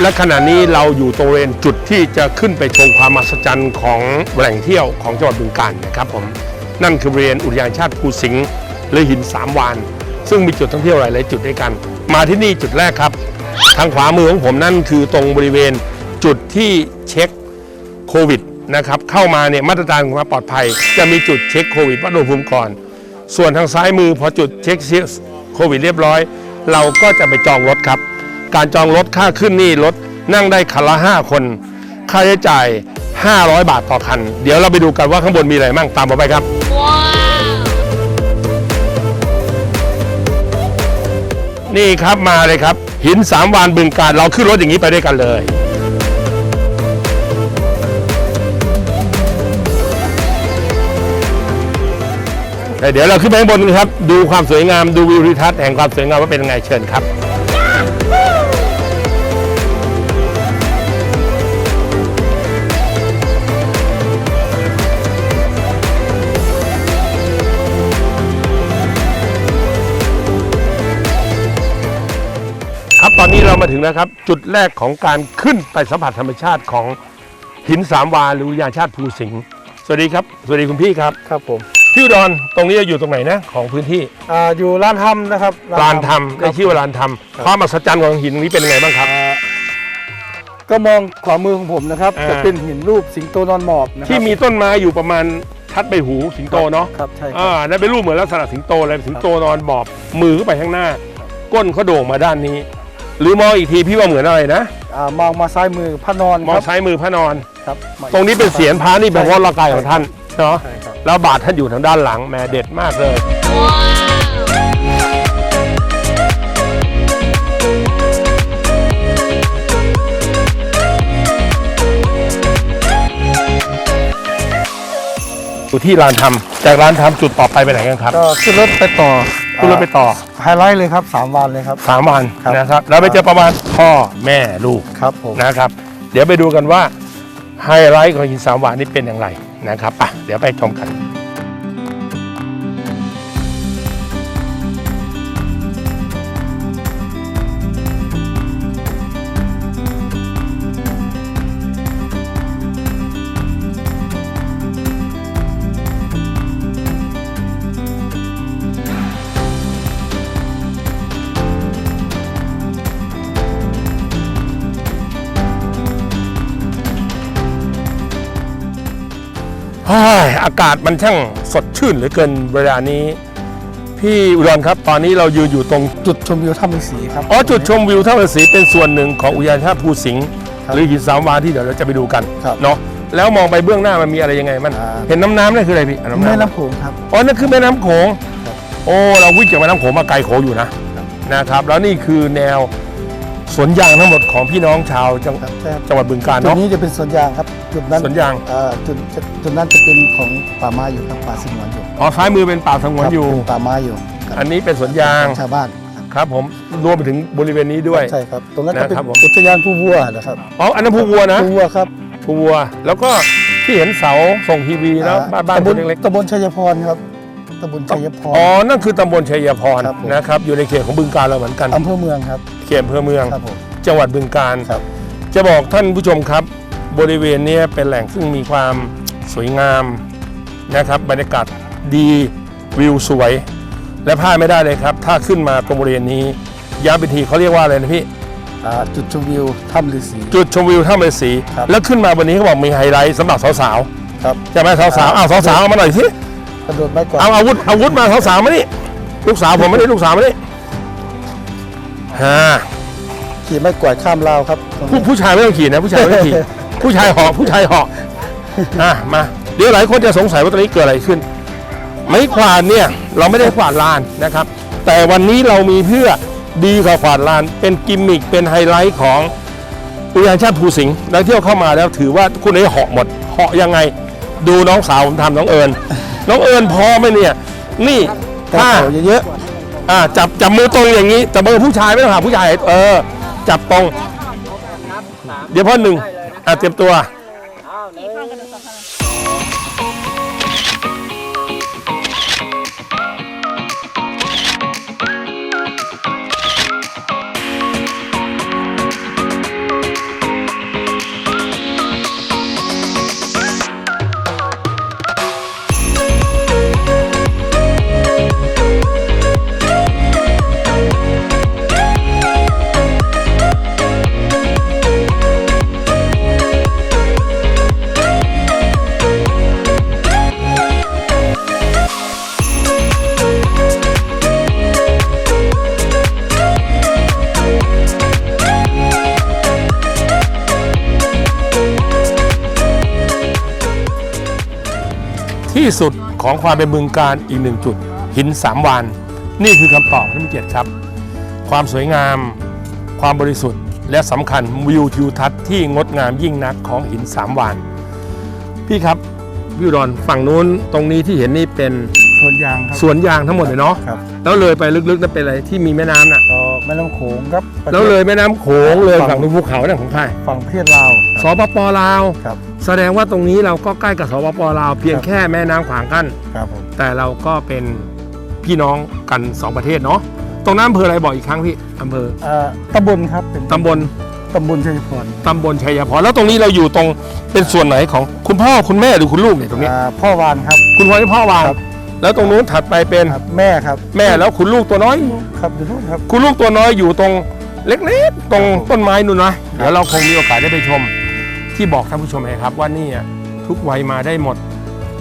และขณะนี้เราอยู่ตรงบริเวณจุดที่จะขึ้นไปชมความมหัศจรรย์ของแหล่งเที่ยวของจังหวัดบึงกาฬนะครับผมนั่นคือบริเวณอุทยานชาติภูสิงห์หรือหินสามวานซึ่งมีจุดท่องเที่ยวหลาย ๆ จุดด้วยกัน มาที่นี่จุดแรกครับ ทางขวามือของผมนั่นคือตรงบริเวณจุดที่เช็คโควิดนะครับเข้ามาเนี่ยมาตรการความปลอดภัย จะมีจุดเช็คโควิดวัดอุณหภูมิก่อน ส่วนทางซ้ายมือพอจุดเช็คโควิดเรียบร้อย เราก็จะไปจองรถครับ การจองรถค่าขึ้นนี่รถนั่งได้คันละ 5 คน ค่าใช้จ่าย 500 บาทต่อคัน เดี๋ยวเราไปดูกันว่าข้างบนมีอะไรมั่งตามมาไปครับ นี่ครับมาเลยครับ หินสามวานบึงการเราขึ้นรถอย่างนี้ไปด้วยกันเลย เดี๋ยวเราขึ้นไปข้างบนกันครับ ดูความสวยงามดูวิวทิวทัศน์แห่งความสวยงามว่าเป็นยังไงเชิญครับ ครับตอนนี้เรามาถึงแล้วครับ จุดแรกของการขึ้นไปสัมผัสธรรมชาติของหินสามวาหรืออุทยานชาติภูสิงห์สวัสดีครับ สวัสดีคุณพี่ครับ ครับผม พี่อุดอนตรงนี้อยู่ตรงไหนนะของพื้นที่อ่าอยู่ร้านทำนะครับลานทำคได้รับชื่อว่าลานทำความมหัศจรรย์ของหินนี้เป็นยังไงบ้างครับ อ่าก็มองขวามือของผมนะครับ อ่า จะเป็นหินรูปสิงโตนอนหมอบนะครับที่มีต้นไม้อยู่ประมาณทัดใบหูสิงโตเนาะครับใช่ครับ อ่านั่นเป็นรูปเหมือนลักษณะสิงโตเลยสิงโตนอนบอบมือเข้าไปข้างหน้า ก้นเขาโด่งมาด้านนี้ หรือมองอีกทีพี่ว่าเหมือนอะไรนะอ่ามองมาซ้ายมือพระนอนมอคงรับซ้ายมือพระนอน ครับมาตรงนี้เป็นเสียนพระนี่เป็นเพราะร่างกายของท่านเนาะ ใช่ครับ แล้วบาทท่านอยู่ทางด้านหลังแหม่เด็ดมากเลยอยู่ที่ร้านทำจากร้านทำจุดต่อไปไปไหนกันครับก็ขึ้นรถไปต่อขึ้นรถไปต่อไฮไลท์เลยครับสามวันเลยครับ สามวันครับ นะครับ แล้วไปเจอประมาณพ่อแม่ลูกครับผมนะครับ เดี๋ยวไปดูกันว่าไฮไลท์ของหินสามวานนี่เป็นอย่างไร นะครับอะเดี๋ยวไปชมกัน อากาศมันช่างสดชื่นเหลือเกินเวลานี้ พี่อุดรครับ ตอนนี้เรายืนอยู่ตรงจุดชมวิวถ้ำฤาษีครับ อ๋อ จุดชมวิวท่าฤาษีเป็นส่วนหนึ่งของอุทยานชาติภูสิงห์ครับหรือหินสามวานที่เดี๋ยวเราจะไปดูกันครับเนาะแล้วมองไปเบื้องหน้ามันมีอะไรยังไงมัน อ่า เห็นน้ำน้ำนั่นคืออะไรพี่อะน้ำแม่น้ำน้ำโขงครับ อ๋อนั่นคือแม่น้ำโขงครับ โอ้เราวิ่งจากแม่น้ำโขงมาไกลโขงอยู่นะครับนะครับ แล้วนี่คือแนว สวนยางทั้งหมดของพี่น้องชาวจังครับใช่ครับจังหวัดบึงกาฬจุดเนาะ นี้จะเป็นสวนยางครับจุดนั้นสวนยางอ่าจุดจุดนั้นจะเป็นของป่าไม้อยู่ครับป่าสงวนอยู่อ๋อซ้ายมือเป็นป่าสงวนครับอยู่เป็นป่าไม้อยู่ครับอันนี้เป็นสวนยาง ของชาวบ้านครับครับผมรวมไปถึงบริเวณนี้ด้วย ใช่ครับ ตรงนั้นก็เป็นนะครับผม อุทยานผู้วัวนะครับอ๋ออันนั้นภูวัวนะผู้วัวครับภูวัว แล้วก็ที่เห็นเสาส่งทีวีแล้วบ้านบ้านตำบคลนเล็กตำบลชัยพรครับ ตำบลชัยพๆรอ๋อ นั่นคือตำบลชัยพรครับผม นะครับ อยู่ในเขตของบึงกาฬเราเหมือนกันอำเภอเมืองครับเขตอำเภอเมือง ครับผมจังหวัดบึงกาฬครับ จะบอกท่านผู้ชมครับ บริเวณเนี้ยเป็นแหล่งซึ่งมีความสวยงามนะครับ บรรยากาศดีวิวสวย และพลาดไม่ได้เลยครับ ถ้าขึ้นมาตรงบริเวณนี้ย้ำไปทีเขาเรียกว่าอะไรนะพี่ อ่าจุดชมวิวถ้ำฤาษี จุดชมวิวถ้ำฤาษีครับ แล้วขึ้นมาวันนี้เขาบอกมีไฮไลท์สำหรับสาวครับ ๆใช่ไหมสาวๆอ้าวสาวๆเอามาหน่อยสิ กระโดดไม้กวาดเอาอาวุธอาวุธมาสาวๆมานี่ลูกสาวผมไม่ได้ลูกสาวมานี่ฮ่าขี่ไม้กวาดข้ามราวครับตรงผู้นี้ผู้ชายไม่ต้องขี่นะ ผู้ชายไม่ต้องขี่ ผู้ชายเหาะผู้ชายเหาะอะมาเดี๋ยวหลายคนจะสงสัยว่าตอนนี้เกิดอะไรขึ้น ไม้กวาดเนี่ยเราไม่ได้กวาดลานนะครับ แต่วันนี้เรามีเพื่อดีกว่ากวาดลาน เป็นกิมมิคเป็นไฮไลท์ของอุทยานชาติภูสิงห์นักเที่ยวเข้ามาแล้วถือว่าคุณไอ้เหาะหมดเหาะยังไง ดูน้องสาวผมทำน้องเอิญน้องเอิญพอไหมเนี่ย นี่กระถ้าเป๋าเยอะอ่าจับจับมือตรงอย่างนี้จับมือผู้ชายไม่ต้องหาผู้ชายเออ จับตรง เดี๋ยวพ่อหนึ่งอะเตรียมตัว ที่สุดของความเป็นบึงการอีกหนึ่งจุด หินสามวานนี่คือคำตอบที่มีเกียรติครับ ความสวยงาม ความบริสุทธิ์ และสำคัญวิวทิวทัศน์ที่งดงามยิ่งนักของหินสามวานพี่ครับพี่อุดรฝั่งนู้นตรงนี้ที่เห็นนี่เป็นสวนยางครับ สวนยางทั้งหมดเลยเนาะครับ แล้วเลยไปลึกๆนั่นเป็นอะไรที่มีแม่น้ำน่ะก็แม่น้ำโขงครับประทศแล้วเลยแม่น้ำโขงเลยฝั่งนู้นภูเขาเนี่ยของใครฝั่งประเทศลาวสปปลาว ครับ แสดงว่าตรงนี้เราก็ใกล้กับสปปลาวเพียงครับแค่แม่น้ำขวางกั้นครับผมแต่เราก็เป็นพี่น้องกันสองประเทศเนาะตรงนั้นอำเภออะไรบอกอีกครั้งพี่อำเภอเอ่อตำบลครับเป็นตำบลตำบลชัยพรตำบลชัยพรแล้วตรงนี้เราอยู่ตรงเป็นส่วนไหนของคุณพ่อคุณแม่หรือคุณลูกเนี่ยตรงนี้ อ่าพ่อวานครับ คุณพ่อที่พ่อวางครับ แล้วตรงนู้นถัดไปเป็นครับ แม่ครับแม่แล้วคุณลูกตัวน้อย ครับอยู่นู่นครับ คุณลูกตัวน้อยอยู่ตรงเล็กๆตรงต้นไม้นู่นนะเดี๋ยวเราคงมีโอกาสได้ไปชม ที่บอกท่านผู้ชมเองครับว่านี่อะทุกวัยมาได้หมด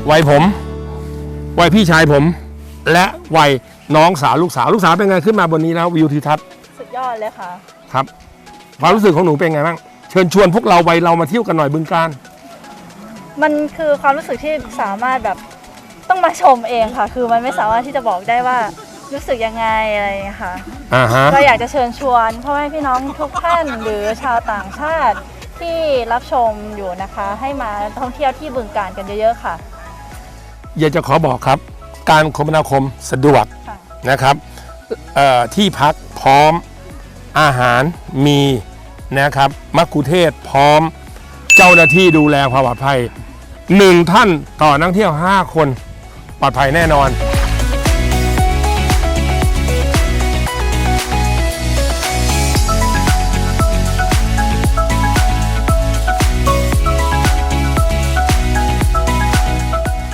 วัยผม วัยพี่ชายผม และวัยน้องสาวลูกสาวลูกสาวเป็นไงขึ้นมาบนนี้แล้ววิวทิวทัศน์สุดยอดเลยค่ะ ครับความรู้สึกของหนูเป็นไงบ้างเชิญชวนพวกเราวัยเรามาเที่ยวกันหน่อยบึงการมันคือความรู้สึกที่สามารถแบบต้องมาชมเองค่ะ คือมันไม่สามารถที่จะบอกได้ว่ารู้สึกยังไงอะไรอย่างเงี้ยค่ะอ่าฮะ ก็อยากจะเชิญชวนพ่อแม่พี่น้องทุกท่านหรือชาวต่างชาติ ที่รับชมอยู่นะคะ ให้มาท่องเที่ยวที่บึงการกันเยอะๆค่ะ อยากจะขอบอกครับ การคมนาคมสะดวกค่ะ นะครับเอ่อที่พักพร้อมอาหารมีนะครับมักคุเทศก์พร้อมเจ้าหน้าที่ดูแลความปลอดภัยหนึ่งท่านต่อนักเที่ยว 5 คนปลอดภัยแน่นอน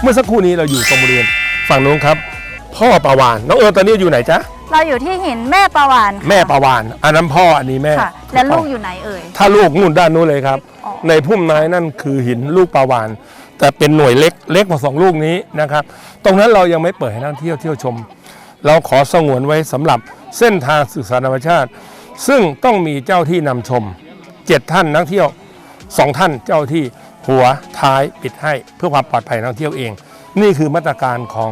เมื่อสักครู่นี้เราอยู่ตรงบริเวณฝั่งนู้นครับ พ่อปาวานน้องเอิญตอนนี้อยู่ไหนจ๊ะเราอยู่ที่หินแม่ประวานค่ะแม่ปาวานอันนั้นพ่ออันนี้แม่ ค่ะ และลูกอยู่ไหนเอ่ย ถ้าลูกนู่นด้านนู้นเลยครับ อ๋อ ในพุ่มไม้นั่นคือหินลูกปาวาน แต่เป็นหน่วยเล็กเล็กกว่าสองลูกนี้นะครับ ตรงนั้นเรายังไม่เปิดให้นักท่องเที่ยวเที่ยวชม เราขอสงวนไว้สำหรับเส้นทางศึกษาธรรมชาติ ซึ่งต้องมีเจ้าที่นำชมเจ็ดท่านนักเที่ยวสองท่านเจ้าที่ หัวท้ายปิดให้เพื่อความปลอดภัยนักท่องเที่ยวเอง นี่คือมาตรการของ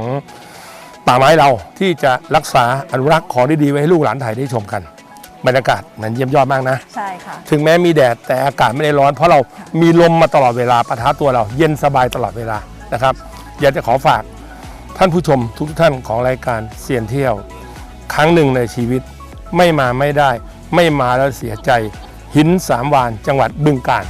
ป่าไม้เราที่จะรักษาอนุรักษ์ของดีๆไว้ให้ลูกหลานไทยได้ชมกันบรรยากาศมันเยี่ยมยอดมากนะ ใช่ค่ะ ถึงแม้มีแดดแต่อากาศไม่ได้ร้อน เพราะเรามีลมมาตลอดเวลาปะทะตัวเราเย็นสบายตลอดเวลานะครับ อยากจะขอฝากท่านผู้ชมทุกท่านของรายการเซียนเที่ยว ครั้งหนึ่งในชีวิตไม่มาไม่ได้ ไม่มาแล้วเสียใจ หินสามวานจังหวัดบึงกาฬ